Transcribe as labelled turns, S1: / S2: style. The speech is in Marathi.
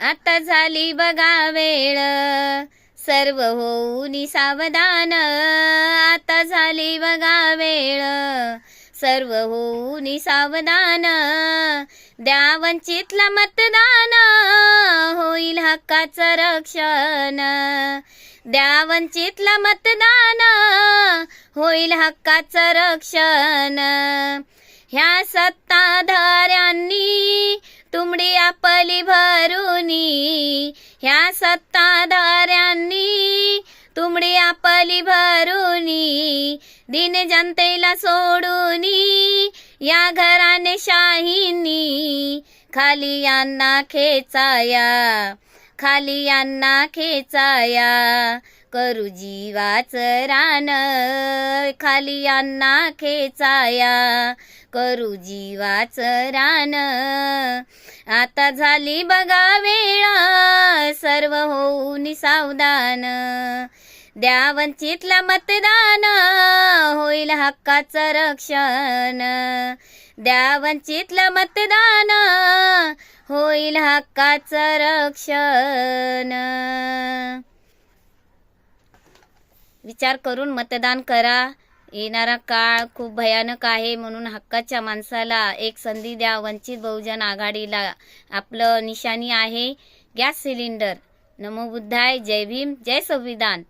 S1: आता झाली बघा वेळ. सर्व होऊन सावधान. आता झाली बघा वेळ. सर्व होऊन सावधान. द्या वंचितला मतदान. होईल हक्काचं रक्षण. द्या वंचितला मतदान. होईल हक्काचं रक्षण. ह्या सत्ता तुमडी भरुनी ह्या सत्ताधाऱ्यांनी तुमडी आपली भरुनी दिन जनतेला सोडूनी या घराने शाहीनी खाली यांना खेचाया खाली यांना खेचाया. करू जीवाच रान खाली यांना खेचाया. करू जीवाच रान आता झाली बघा वेळा सर्व होऊन सावधान. द्या वंचितला मतदान होईल हक्काचं रक्षण. द्या वंचितला मतदान होईल हक्काचं रक्षण. विचार करून मतदान करा. येणारा काळ खूप भयानक आहे म्हणून हक्काच्या माणसाला एक संधी द्या. वंचित बहुजन आघाडीला आपलं निशाणी आहे. Gas cylinder. नमो बुद्धाय. जय भीम. जय संविधान.